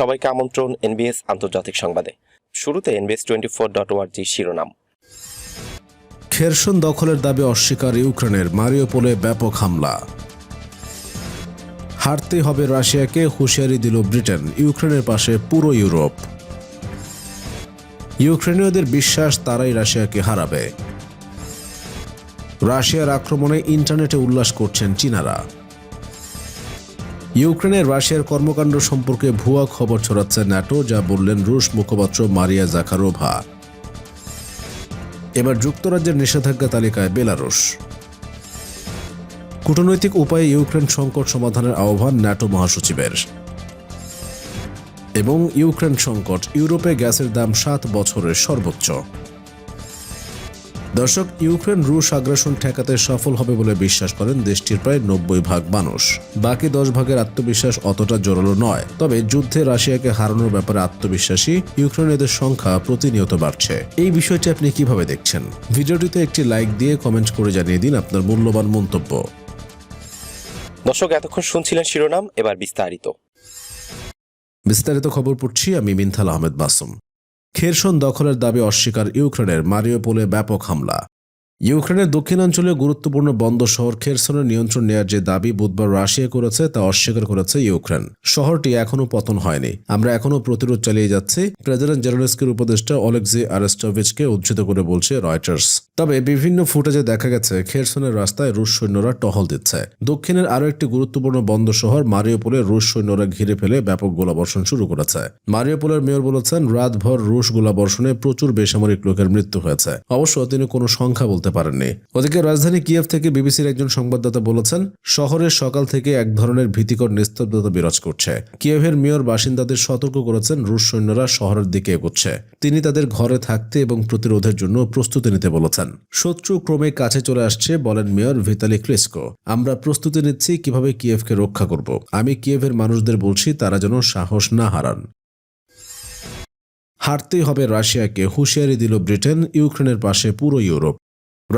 সবাইকে আমন্ত্রণ এনবিএস আন্তর্জাতিক সংবাদে। শুরুতে এনবিএস টোয়েন্টি ফোর ডট ওয়ার্জি শিরোনাম। খেরসন দখলের দাবি অস্বীকার ইউক্রেনের মারিওপোলে ব্যাপক হামলা। হারতে হবে রাশিয়াকে, হুঁশিয়ারি দিল ব্রিটেন, ইউক্রেনের পাশে পুরো ইউরোপ। ইউক্রেনীয়দের বিশ্বাস, তারাই রাশিয়াকে হারাবে। রাশিয়ার আক্রমণে ইন্টারনেটে উল্লাস করছেন চীনারা। ইউক্রেনের রাশিয়ার কর্মকাণ্ড সম্পর্কে ভুয়া খবর ছড়াচ্ছে ন্যাটো, যা বললেন রুশ মুখপাত্র মারিয়া জাকারোভা এবার যুক্তরাজ্যের নিষেধাজ্ঞা তালিকায় বেলারুশ। কূটনৈতিক উপায়ে ইউক্রেন সংকট সমাধানের আহ্বান ন্যাটো মহাসচিবের। এবং ইউক্রেন সংকট, ইউরোপে গ্যাসের দাম সাত বছরের সর্বোচ্চ। দর্শক ইউক্রেন রুশ আগ্রাসন ঠেকাতে সফল হবে বলে বিশ্বাস করেন দেশটির প্রায় নব্বই ভাগ মানুষ। বাকি দশ ভাগের আত্মবিশ্বাস অতটা জোরালো নয়। তবে যুদ্ধে রাশিয়াকে হারানোর ব্যাপারে আত্মবিশ্বাসী ইউক্রেনীয়দের সংখ্যা প্রতিনিয়ত বাড়ছে। এই বিষয়টি আপনি কীভাবে দেখছেন? ভিডিওটিতে একটি লাইক দিয়ে কমেন্ট করে জানিয়ে দিন আপনার মূল্যবান মন্তব্য। দর্শক এতক্ষণ শুনছিলেন শিরোনাম এবার বিস্তারিত। বিস্তারিত খবর পড়ছি আমি মিনথাল আহমেদ মাসুম। খেরসন দখলের দাবি অস্বীকার ইউক্রেনের মারিওপোলে ব্যাপক হামলা। ইউক্রেনের দক্ষিণাঞ্চলীয় গুরুত্বপূর্ণ বন্দর শহর খেরসনের নিয়ন্ত্রণ নেওয়ার যে দাবি বুধবার রাশিয়া করেছে, তা অস্বীকার করেছে ইউক্রেন। শহরটি এখনও পতন হয়নি। আমরা এখনও প্রতিরোধ চালিয়ে যাচ্ছি, প্রেসিডেন্ট জেলেনস্কির উপদেষ্টা অলেক্সি আরেস্টোভিচকে উদ্ধৃত করে বলছে রয়টার্স। তবে বিভিন্ন ফুটেজে দেখা গেছে, খেরসনের রাস্তায় রুশ সৈন্যরা টহল দিচ্ছে। দক্ষিণের আরও একটি গুরুত্বপূর্ণ বন্দর শহর মারিওপোলে রুশ সৈন্যরা ঘিরে ফেলে ব্যাপক গোলাবর্ষণ শুরু করেছে। মারিওপোলের মেয়র বলেছেন, রাতভর রুশ গোলাবর্ষণে প্রচুর বেসামরিক লোকের মৃত্যু হয়েছে। অবশ্য তিনি কোনো সংখ্যা বলতে পারেননি। ওদিকে রাজধানী কিয়েভ থেকে বিবিসির একজন সংবাদদাতা বলেছেন শহরের সকাল থেকে এক ধরনের ভীতিকর নিস্তব্ধতা বিরাজ করছে। কিয়েভের মেয়র বাসিন্দাদের সতর্ক করেছেন, রুশ সৈন্যরা শহরের দিকে এগোচ্ছে। তিনি তাদের ঘরে থাকতে এবং প্রতিরোধের জন্য প্রস্তুতি নিতে বলেছেন। শত্রু ক্রমে কাছে চলে আসছে, বলেন মেয়র ভিতালি ক্লিস্কো আমরা প্রস্তুতি নিচ্ছি, কীভাবে কিয়েভকে রক্ষা করব? আমি কিয়েভের মানুষদের বলছি, তারা যেন সাহস না হারান। হারতেই হবে রাশিয়াকে, হুঁশিয়ারি দিল ব্রিটেন, ইউক্রেনের পাশে পুরো ইউরোপ।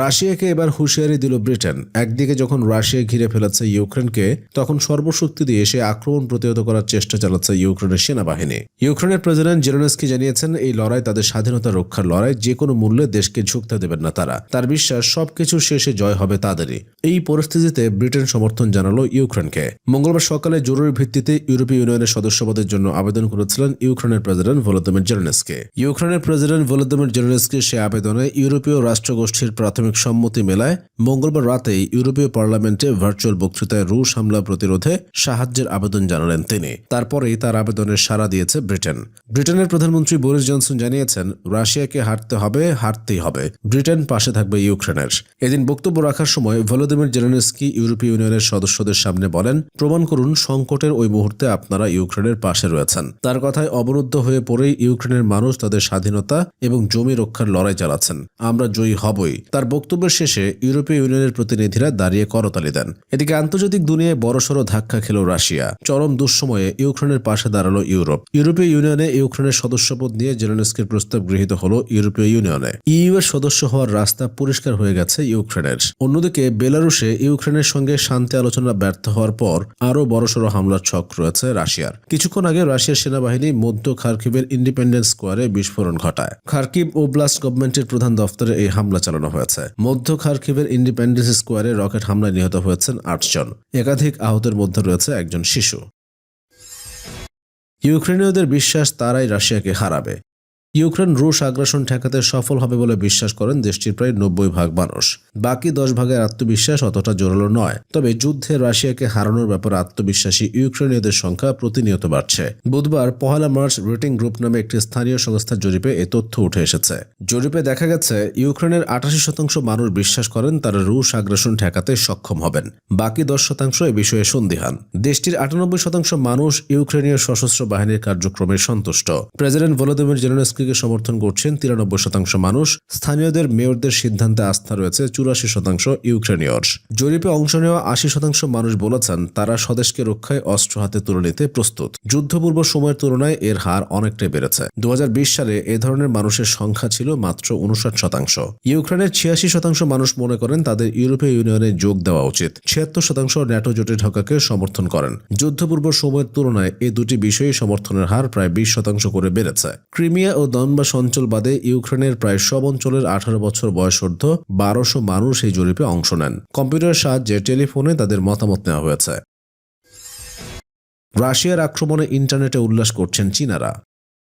রাশিয়াকে এবার হুঁশিয়ারি দিল ব্রিটেন। একদিকে যখন রাশিয়া ঘিরে ফেলেছে ইউক্রেনকে, তখন সর্বশক্তি দিয়ে সে আক্রমণ প্রতিহত করার চেষ্টা চালাচ্ছে ইউক্রেনের সেনাবাহিনী। ইউক্রেনের প্রেসিডেন্ট জেরোনেস্কি জানিয়েছেন, এই লড়াই তাদের স্বাধীনতা রক্ষার লড়াই, যে কোনো মূল্যে দেশকে ঝুঁকতে দেবেন না তারা। তার বিশ্বাস, সবকিছু শেষে জয় হবে তাদেরই। এই পরিস্থিতিতে ব্রিটেন সমর্থন জানালো ইউক্রেনকে। মঙ্গলবার সকালে জরুরি ভিত্তিতে ইউরোপীয় ইউনিয়নের সদস্যপদের জন্য আবেদন করেছিলেন ইউক্রেনের প্রেসিডেন্ট ভলোদিমির জেরোনেস্কি ইউক্রেনের প্রেসিডেন্ট ভলোদিমির জেরোনেস্কি সে আবেদনে ইউরোপীয় রাষ্ট্রগোষ্ঠীর প্রাথমিক সম্মতি মেলায় মঙ্গলবার রাতেই ইউরোপীয় পার্লামেন্টে ভার্চুয়াল বক্তৃতায় রুশ হামলা প্রতিরোধে সাহায্যের আবেদন জানালেন তিনি। তারপরেই তার আবেদনের সাড়া দিয়েছে ব্রিটেন। ব্রিটেনের প্রধানমন্ত্রী বোরিস জনসন জানিয়েছেন, রাশিয়াকে হারতে হবে, হারতেই হবে। ব্রিটেন পাশে থাকবে ইউক্রেনের। এদিন বক্তব্য রাখার সময় ভলোদিমির জেলেনস্কি ইউরোপীয় ইউনিয়নের সদস্যদের সামনে বলেন, প্রমাণ করুন, সংকটের ওই মুহূর্তে আপনারা ইউক্রেনের পাশে রয়েছেন। তার কথায় অবরুদ্ধ হয়ে পড়েই ইউক্রেনের মানুষ তাদের স্বাধীনতা এবং জমি রক্ষার লড়াই চালাচ্ছেন। আমরা জয়ী হবই। তার বক্তব্যের শেষে ইউরোপীয় ইউনিয়নের প্রতিনিধিরা দাঁড়িয়ে করতালি দেন। এদিকে আন্তর্জাতিক দুনিয়ায় বড়সড় ধাক্কা খেল রাশিয়া। চরম দুঃসময়ে ইউক্রেনের পাশে দাঁড়াল ইউরোপ। ইউরোপীয় ইউনিয়নে ইউক্রেনের সদস্যপদ নিয়ে জেলেনস্কির প্রস্তাব গৃহীত হল ইউরোপীয় ইউনিয়নে। ইইউ এর সদস্য হওয়ার রাস্তা পরিষ্কার হয়ে গেছে ইউক্রেনের। অন্যদিকে বেলারুশে ইউক্রেনের সঙ্গে শান্তি আলোচনা ব্যর্থ হওয়ার পর আরও বড়সড় হামলার ছক রয়েছে রাশিয়ার। কিছুক্ষণ আগে রাশিয়ার সেনাবাহিনী মধ্য খার্কিবের ইন্ডিপেন্ডেন্স স্কোয়ারে বিস্ফোরণ ঘটায়। খার্কিব ওব্লাস্ট গভর্নমেন্টের প্রধান দফতরে এই হামলা চালানো হয়েছে। মধ্য খার্কিভের ইন্ডিপেন্ডেন্স স্কোয়ারে রকেট হামলায় নিহত হয়েছেন আটজন একাধিক আহতের মধ্যে রয়েছে একজন শিশু। ইউক্রেনীয়দের বিশ্বাস তারাই রাশিয়াকে হারাবে। ইউক্রেন রুশ আগ্রাসন ঠেকাতে সফল হবে বলে বিশ্বাস করেন দেশটির প্রায় নব্বই ভাগ মানুষ। বাকি দশ ভাগের আত্মবিশ্বাস অতটা জোরালো নয়। তবে যুদ্ধে রাশিয়াকে হারানোর ব্যাপারে আত্মবিশ্বাসী ইউক্রেনীয়দের সংখ্যা প্রতিনিয়ত বাড়ছে। বুধবার পহেলা মার্চ রেটিং গ্রুপ নামে একটি স্থানীয় সংস্থার জরিপে এ তথ্য উঠে এসেছে। জরিপে দেখা গেছে, ইউক্রেনের আটাশি শতাংশ মানুষ বিশ্বাস করেন তারা রুশ আগ্রাসন ঠেকাতে সক্ষম হবেন। বাকি দশ শতাংশ এ বিষয়ে সন্দিহান। দেশটির আটানব্বই শতাংশ মানুষ ইউক্রেনীয় সশস্ত্র বাহিনীর কার্যক্রমে সন্তুষ্ট। প্রেসিডেন্ট ভলোদিমির জেলেনস্কি চুক্তিকে সমর্থন করছেন তিরানব্বই শতাংশ মানুষ। স্থানীয়দের মেয়রদের সিদ্ধান্তে আস্থা রয়েছে চুরাশি শতাংশ ইউক্রেনীয়র। জরিপে অংশ নেওয়া আশি শতাংশ মানুষ বলেছেন তারা স্বদেশকে রক্ষায় অস্ত্র হাতে তুলে নিতে প্রস্তুত। যুদ্ধপূর্ব সময়ের তুলনায় এর হার অনেকটাই বেড়েছে। দু সালে এ ধরনের মানুষের সংখ্যা ছিল মাত্র উনষাট শতাংশ। ইউক্রেনের ছিয়াশি শতাংশ মানুষ মনে করেন তাদের ইউরোপীয় ইউনিয়নে যোগ দেওয়া উচিত। ছিয়াত্তর শতাংশ ন্যাটো জোটে ঢোকাকে সমর্থন করেন। যুদ্ধপূর্ব সময়ের তুলনায় এ দুটি বিষয়ে সমর্থনের হার প্রায় বিশ শতাংশ করে বেড়েছে। ক্রিমিয়া ও দনবাস অঞ্চল বাদে ইউক্রেনের প্রায় সব অঞ্চলের আঠারো বছর বয়সর্ধ বারোশো মানুষ এই জরিপে অংশ নেন। কম্পিউটারের সাহায্যে টেলিফোনে তাদের মতামত নেওয়া হয়েছে। রাশিয়ার আক্রমণে ইন্টারনেটে উল্লাস করছেন চীনারা।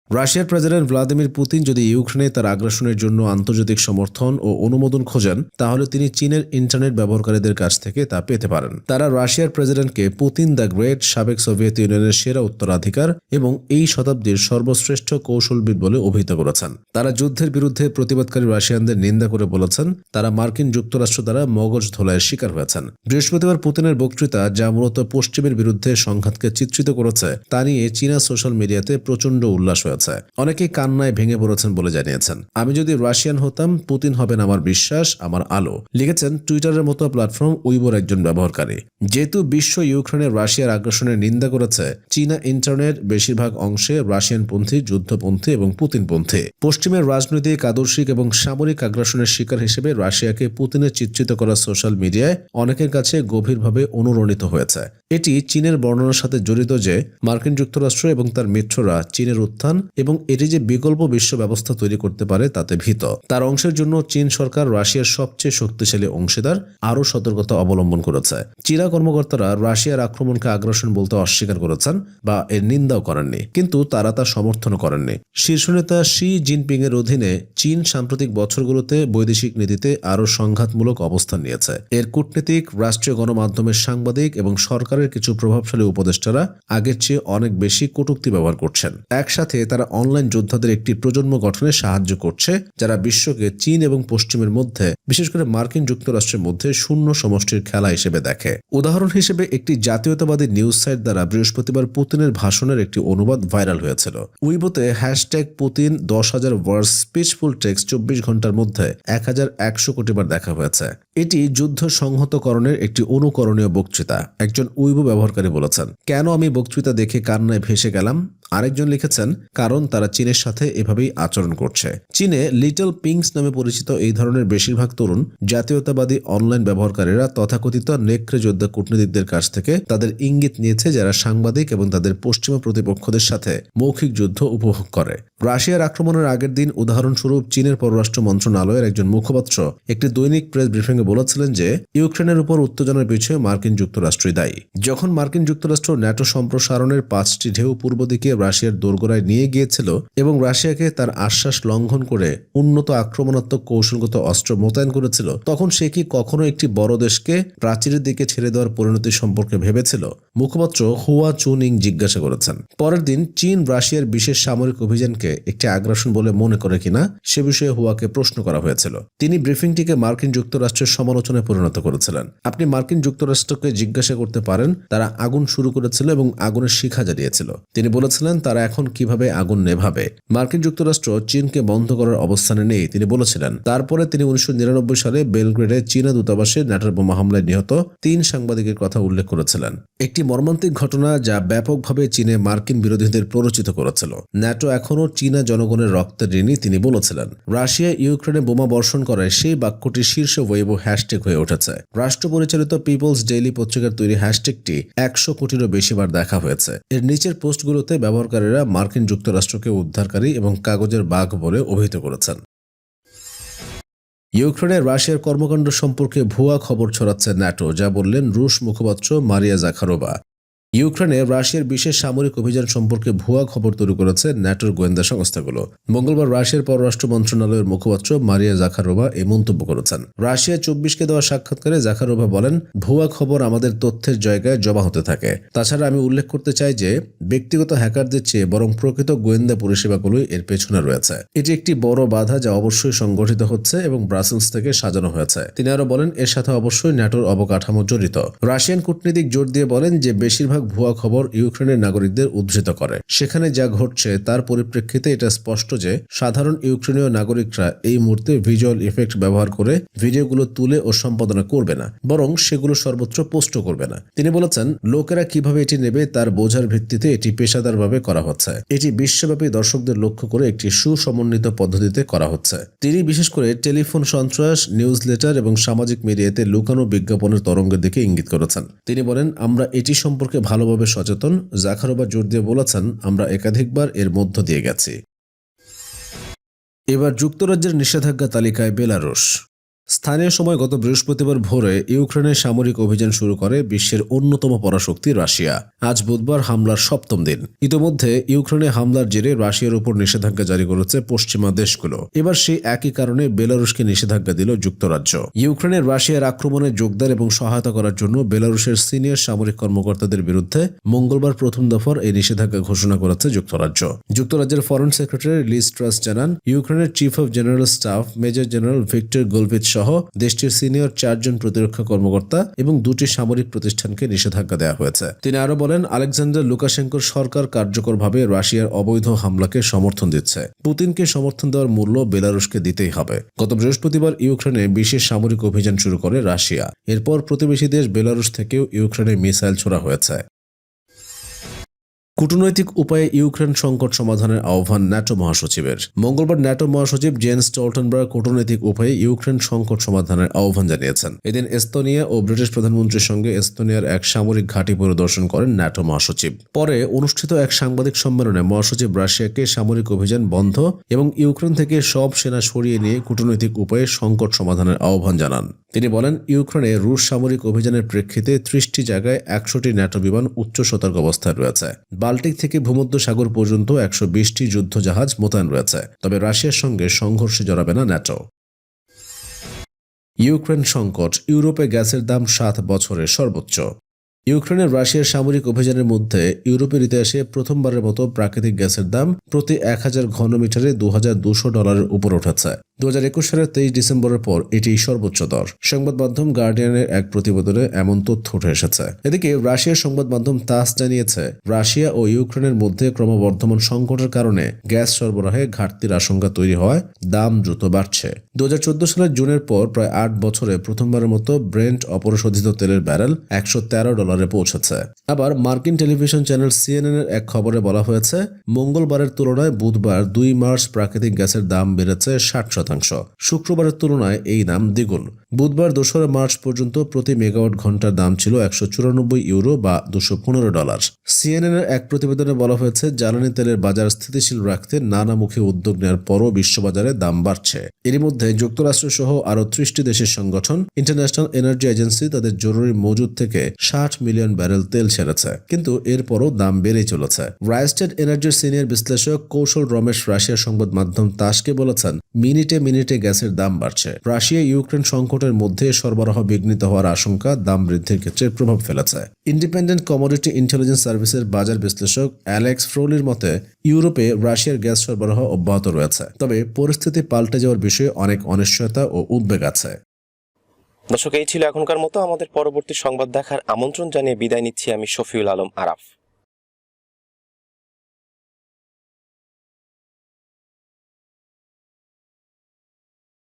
রাশিয়ার প্রেসিডেন্ট ভ্লাদিমির পুতিন যদি ইউক্রেনে তার আগ্রাসনের জন্য আন্তর্জাতিক সমর্থন ও অনুমোদন খোঁজেন, তাহলে তিনি চীনের ইন্টারনেট ব্যবহারকারীদের কাছ থেকে তা পেতে পারেন। তারা রাশিয়ার প্রেসিডেন্টকে পুতিন দ্য গ্রেট, সাবেক সোভিয়েত ইউনিয়নের সেরা উত্তরাধিকার এবং এই শতাব্দীর সর্বশ্রেষ্ঠ কৌশলবিদ বলে অভিহিত করেছেন। তারা যুদ্ধের বিরুদ্ধে প্রতিবাদকারী রাশিয়ানদের নিন্দা করে বলেছেন, তারা মার্কিন যুক্তরাষ্ট্র দ্বারা মগজ ধোলাইয়ের শিকার হয়েছেন। বৃহস্পতিবার পুতিনের বক্তৃতা, যা মূলত পশ্চিমের বিরুদ্ধে সংঘাতকে চিত্রিত করেছে, তা নিয়ে চীনা সোশ্যাল মিডিয়াতে প্রচণ্ড উল্লাস হয়েছে। অনেকেই কান্নায় ভেঙে পড়েছেন বলে জানিয়েছেন। আমি যদি রাশিয়ান হতাম, পুতিন হবেন আমার বিশ্বাস, আমার আলো। লিখেছেন, টুইটারের মতো প্ল্যাটফর্ম উইবোর একজন ব্যবহারকারী। যেহেতু বিশ্ব ইউক্রেনের রাশিয়ার আগ্রাসনের নিন্দা করেছে, চীনা ইন্টারনেট বেশিরভাগ অংশে রাশিয়ানপন্থী, যুদ্ধপন্থী এবং পুতিনপন্থী। পশ্চিমের রাজনৈতিক, আদর্শিক এবং সামরিক আগ্রাসনের শিকার হিসেবে রাশিয়াকে পুতিনের চিত্রিত করা সোশ্যাল মিডিয়ায় অনেকের কাছে গভীরভাবে অনুরণিত হয়েছে। এটি চীনের বর্ণনার সাথে জড়িত যে, মার্কিন যুক্তরাষ্ট্র এবং তার মিত্ররা চীনের উত্থান এবং এটি যে বিকল্প বিশ্ব ব্যবস্থা তৈরি করতে পারে তাতে ভীত। তার অংশের জন্য চীন সরকার রাশিয়ার সবচেয়ে শক্তিশালী অংশীদার আরও সতর্কতা অবলম্বন করেছে। চীনা কর্মকর্তারা রাশিয়ার আক্রমণকে আগ্রাসন বলতে অস্বীকার করেছেন বা এর নিন্দাও করেননি, কিন্তু তারা তা সমর্থন করেননি। শীর্ষ নেতা শি জিনপিং এর অধীনে চীন সাম্প্রতিক বছরগুলোতে বৈদেশিক নীতিতে আরও সংঘাতমূলক অবস্থান নিয়েছে। এর কূটনীতিক, রাষ্ট্রীয় গণমাধ্যমের সাংবাদিক এবং সরকারের কিছু প্রভাবশালী উপদেষ্টারা আগের চেয়ে অনেক বেশি কটূক্তি ব্যবহার করছেন। একসাথে তারা অনলাইন যোদ্ধাদের একটি প্রজন্ম গঠনে সাহায্য করছে, যারা বিশ্বকে চীন এবং পশ্চিমের মধ্যে, বিশেষ করে মার্কিন যুক্তরাষ্ট্রের মধ্যে শূন্য সমষ্টির খেলা হিসেবে দেখে। উদাহরণ হিসেবে, একটি জাতীয়তাবাদী নিউজ সাইট দ্বারা বৃহস্পতিবার পুতিনের ভাষণের একটি অনুবাদ ভাইরাল হয়েছিল। উইবোতে হ্যাশট্যাগ পুতিন দশ হাজার ওয়ার্ড স্পিচফুল টেক্সট চব্বিশ ঘণ্টার মধ্যে এক হাজার একশো কোটিবার দেখা হয়েছে। এটি যুদ্ধ সংহতকরণের একটি অনুকরণীয় বক্তৃতা, একজন উইবো ব্যবহারকারী বলেছেন। কেন আমি বক্তৃতা দেখে কান্নায় ভেসে গেলাম? আরেকজন লিখেছেন, কারণ তারা চীনের সাথে এভাবেই আচরণ করছে। চীনে লিটল পিংস নামে পরিচিত এই ধরনের বেশিরভাগ তরুণ জাতীয়তাবাদী অনলাইন ব্যবহারকারীরা তথাকথিত নেকড়ে যোদ্ধা কূটনীতিকদের কাছ থেকে তাদের ইঙ্গিত নিয়েছে যারা সাংবাদিক এবং তাদের পশ্চিমা প্রতিপক্ষদের সাথে মৌখিক যুদ্ধ উপভোগ করে। রাশিয়ার আক্রমণের আগের দিন উদাহরণস্বরূপ চীনের পররাষ্ট্র মন্ত্রণালয়ের একজন মুখপাত্র একটি দৈনিক প্রেস ব্রিফিংয়ে বলেছিলেন যে, ইউক্রেনের উপর উত্তেজনার পিছনে মার্কিন যুক্তরাষ্ট্রই দায়ী। যখন মার্কিন যুক্তরাষ্ট্র ন্যাটো সম্প্রসারণের পাঁচটি ঢেউ পূর্ব দিকে রাশিয়ার দোরগোড়ায় নিয়ে গিয়েছিল এবং রাশিয়াকে তার আশ্বাস লঙ্ঘন করে উন্নত আক্রমণাত্মক কৌশলগত অস্ত্র মোতায়েন করেছিল। তখন সে কি কখনো একটি বড় দেশকে প্রাচীরের দিকে ছেড়ে দেওয়ার পরিণতি সম্পর্কে ভেবেছিল? মুখপাত্র হুয়া চুনিং জিজ্ঞাসা করেছেন। পরের দিন চীন রাশিয়ার বিশেষ সামরিক অভিযানকে একটি আগ্রাসন বলে মনে করে কিনা সে বিষয়ে হুয়াকে প্রশ্ন করা হয়েছিল। তিনি ব্রিফিংটিকে মার্কিন যুক্তরাষ্ট্রের সমালোচনায় পরিণত করেছিলেন। আপনি মার্কিন যুক্তরাষ্ট্রকে জিজ্ঞাসা করতে পারেন, তারা আগুন শুরু করেছিল এবং আগুনের শিখা জ্বালিয়েছিল। তিনি বলেছিলেন, তারা এখন কীভাবে আগুন নেভাবে। মার্কিন যুক্তরাষ্ট্র চীনকে বন্ধ করার অবস্থানে নেই, তিনি বলেছিলেন। তারপরে তিনি উনিশশো সালে বেলগ্রেডে চীনা দূতাবাসে ন্যাটোর বোমা হামলায় নিহত তিন সাংবাদিকের কথা উল্লেখ করেছিলেন। একটি মর্মান্তিক ঘটনা যা ব্যাপকভাবে চীনে মার্কিন বিরোধীদের প্ররোচিত করেছিল। ন্যাটো এখনও চীনা জনগণের রক্তের ঋণী তিনি বলেছিলেন। রাশিয়া ইউক্রেনে বোমা বর্ষণ করে সেই বাক্যটি শীর্ষ ওয়েবো হ্যাশট্যাগ হয়ে উঠেছে। রাষ্ট্র পরিচালিত পিপলস ডেইলি পত্রিকার তৈরি হ্যাশট্যাগটি একশো কোটিরও বেশিবার দেখা হয়েছে। এর নিচের পোস্টগুলোতে ব্যবহারকারীরা মার্কিন যুক্তরাষ্ট্রকে উদ্ধারকারী এবং কাগজের বাঘ বলে অভিহিত করেছেন। ইউক্রেনে রাশিয়ার কর্মকাণ্ড সম্পর্কে ভুয়া খবর ছড়াচ্ছে ন্যাটো, যা বললেন রুশ মুখপাত্র মারিয়া জাখারোবা ইউক্রেনে রাশিয়ার বিশেষ সামরিক অভিযান সম্পর্কে ভুয়া খবর তৈরি করেছে ন্যাটোর গোয়েন্দা সংস্থাগুলো। মঙ্গলবার রাশিয়ার পররাষ্ট্র মন্ত্রণালয়ের মুখপাত্র মারিয়া জাখারোভা এই মন্তব্য করেছেন। রাশিয়া চব্বিশকে দেওয়া সাক্ষাৎকারে জাখারোভা বলেন, ভুয়া খবর আমাদের তথ্যের জায়গায় জমা হতে থাকে। তাছাড়া আমি উল্লেখ করতে চাই যে, ব্যক্তিগত হ্যাকারদের চেয়ে বরং প্রকৃত গোয়েন্দা পরিষেবাগুলোই এর পেছনে রয়েছে। এটি একটি বড় বাধা যা অবশ্যই সংগঠিত হচ্ছে এবং ব্রাসেলস থেকে সাজানো হয়েছে। তিনি আরও বলেন, এর সাথে অবশ্যই ন্যাটোর অবকাঠামো জড়িত। রাশিয়ান কূটনীতিক জোর দিয়ে বলেন যে, বেশিরভাগ ভুয়া খবর ইউক্রেনের নাগরিকদের উদ্ধৃত করে। সেখানে যা ঘটছে তার পরিপ্রেক্ষিতে এটা স্পষ্ট যে, সাধারণ ইউক্রেনীয় নাগরিকরা এই মুহূর্তে ভিজুয়াল ইফেক্ট ব্যবহার করে ভিডিওগুলো তুলে ও সম্পাদনা করবে না, বরং সেগুলো সর্বত্র পোস্ট করবে না। তিনি বলেছেন, লোকেরা কীভাবে এটি নেবে তার বোঝার ভিত্তিতে এটি পেশাদারভাবে করা হচ্ছে। এটি বিশ্বব্যাপী দর্শকদের লক্ষ্য করে একটি সুসমন্বিত পদ্ধতিতে করা হচ্ছে। তিনি বিশেষ করে টেলিফোন সন্ত্রাস, নিউজ লেটার এবং সামাজিক মিডিয়াতে লুকানো বিজ্ঞাপনের তরঙ্গের দিকে ইঙ্গিত করেছেন। তিনি বলেন, আমরা এটি সম্পর্কে ভালোভাবে সচেতন, জাখারোবা জোর দিয়ে বলেছেন, আমরা একাধিকবার এর মধ্য দিয়ে গেছি। এবার যুক্তরাজ্যের নিষেধাজ্ঞা তালিকায় বেলারুশ। স্থানীয় সময় গত বৃহস্পতিবার ভোরে ইউক্রেনের সামরিক অভিযান শুরু করে বিশ্বের অন্যতম পরাশক্তি রাশিয়া। আজ বুধবার হামলার সপ্তম দিন। ইতোমধ্যে ইউক্রেনে হামলার জেরে রাশিয়ার উপর নিষেধাজ্ঞা জারি করেছে পশ্চিমা দেশগুলো। এবার সেই একই কারণে বেলারুশকে নিষেধাজ্ঞা দিল যুক্তরাজ্য। ইউক্রেনের রাশিয়ার আক্রমণে যোগদান এবং সহায়তা করার জন্য বেলারুশের সিনিয়র সামরিক কর্মকর্তাদের বিরুদ্ধে মঙ্গলবার প্রথম দফার এই নিষেধাজ্ঞা ঘোষণা করেছে যুক্তরাজ্য। যুক্তরাজ্যের ফরেন সেক্রেটারি লিজ ট্রাস জানান, ইউক্রেনের chief of general staff, major general Victor Golovich সহ দেশটির সিনিয়র চারজন প্রতিরক্ষা কর্মকর্তা এবং দুটি সামরিক প্রতিষ্ঠানকে নিষেধাজ্ঞা দেওয়া হয়েছে। তিনি আরও বলেন, আলেকজান্ডার লুকাশেঙ্কোর সরকার কার্যকরভাবে রাশিয়ার অবৈধ হামলাকে সমর্থন দিচ্ছে। পুতিনকে সমর্থন দেওয়ার মূল্য বেলারুশকে দিতেই হবে। গত বৃহস্পতিবার ইউক্রেনে বিশেষ সামরিক অভিযান শুরু করে রাশিয়া। এরপর প্রতিবেশী দেশ বেলারুশ থেকেও ইউক্রেনে মিসাইল ছোড়া হয়েছে। কূটনৈতিক উপায়ে ইউক্রেন সংকট সমাধানের আহ্বান ন্যাটো মহাসচিবের। মঙ্গলবার ন্যাটো মহাসচিব জেন্স স্টলটেনবার্গ কূটনৈতিক উপায়ে ইউক্রেন সংকট সমাধানের আহ্বান জানিয়েছেন। এদিন এস্তোনিয়া ও ব্রিটিশ প্রধানমন্ত্রীর সঙ্গে এস্তোনিয়ার এক সামরিক ঘাঁটি পরিদর্শন করেন ন্যাটো মহাসচিব। পরে অনুষ্ঠিত এক সাংবাদিক সম্মেলনে মহাসচিব রাশিয়াকে সামরিক অভিযান বন্ধ এবং ইউক্রেন থেকে সব সেনা সরিয়ে নিয়ে কূটনৈতিক উপায়ে সংকট সমাধানের আহ্বান জানান। তিনি বলেন, ইউক্রেনে রুশ সামরিক অভিযানের প্রেক্ষিতে ত্রিশটি জায়গায় একশোটি ন্যাটো বিমান উচ্চ সতর্ক অবস্থায় রয়েছে। বাল্টিক থেকে ভূমধ্য সাগর পর্যন্ত একশো বিশটি যুদ্ধ জাহাজ মোতায়েন রয়েছে, তবে রাশিয়ার সঙ্গে সংঘর্ষে জড়াবে না ন্যাটো। ইউক্রেন সংকট ইউরোপে গ্যাসের দাম সাত বছরের সর্বোচ্চ। ইউক্রেনের রাশিয়ার সামরিক অভিযানের মধ্যে ইউরোপের ইতিহাসে প্রথমবারের মতো প্রাকৃতিক গ্যাসের দাম প্রতি এক হাজার ঘনমিটারে দু হাজার দুশো ডলারের উপর উঠেছে। দু হাজার একুশ সালের তেইশ ডিসেম্বরের পর এটি সর্বোচ্চ দর। সংবাদ মাধ্যম গার্ডিয়ানের এক প্রতিবেদনে এমন তথ্য উঠে এসেছে। এদিকে রাশিয়ার সংবাদ মাধ্যম তাস জানিয়েছে, রাশিয়া ও ইউক্রেনের মধ্যে ক্রমবর্ধমান সংকটের কারণে গ্যাস সরবরাহে ঘাটতির আশঙ্কা তৈরি হওয়ায় দাম দ্রুত বাড়ছে। দুহাজার চোদ্দ সালের জুনের পর প্রায় আট বছরে প্রথমবারের মতো ব্রেন্ট অপরিশোধিত তেলের ব্যারেল একশো তেরো ডলারে পৌঁছেছে। আবার মার্কিন টেলিভিশন চ্যানেল সিএনএন এর এক খবরে বলা হয়েছে, মঙ্গলবারের তুলনায় বুধবার দুই মার্চ প্রাকৃতিক গ্যাসের দাম বেড়েছে ষাট শতাংশ। শুক্রবারের তুলনায় এই দাম দ্বিগুণ। বুধবার দোসরা মার্চ পর্যন্ত প্রতি মেগাওয়াট ঘণ্টার দাম ছিল একশো চুরানব্বই ইউরো বা দুশো পনেরো ডলার। সিএনএন এর এক প্রতিবেদনে বলা হয়েছে, জ্বালানি তেলের বাজার স্থিতিশীল রাখতে নানামুখী উদ্যোগ নেওয়ার পরও বিশ্ববাজারে দাম বাড়ছে। এরই মধ্যে যুক্তরাষ্ট্র সহ আরও ত্রিশটি দেশের সংগঠন ইন্টারন্যাশনাল এনার্জি এজেন্সি তাদের জরুরি মজুদ থেকে ষাট মিলিয়ন ব্যারেল তেল ছেড়েছে। কিন্তু এরপরও দাম বেড়েই চলেছে। রাইস্টেড এনার্জির সিনিয়র বিশ্লেষক কৌশল রমেশ রাশিয়ার সংবাদ মাধ্যম তাসকে বলেছেন, মিনিটে মিনিটে গ্যাসের দাম বাড়ছে। রাশিয়া ইউক্রেন সংকটের মধ্যে সরবরাহ বিঘ্নিত হওয়ার আশঙ্কা দাম বৃদ্ধির ক্ষেত্রে প্রভাব ফেলেছে। ইন্ডিপেন্ডেন্ট কমোডিটি ইন্টেলিজেন্স সার্ভিসের বাজার বিশ্লেষক অ্যালেক্স ফ্রোলির মতে, ইউরোপে রাশিয়ার গ্যাস সরবরাহ অব্যাহত রয়েছে, তবে পরিস্থিতি পাল্টে যাওয়ার বিষয়ে অনেক অনিশ্চয়তা ও উদ্বেগ আছে। দর্শক, এই ছিল এখনকার মতো। আমাদের পরবর্তী সংবাদ দেখার আমন্ত্রণ জানিয়ে বিদায় নিচ্ছি আমি শফিউল আলম আরাফ।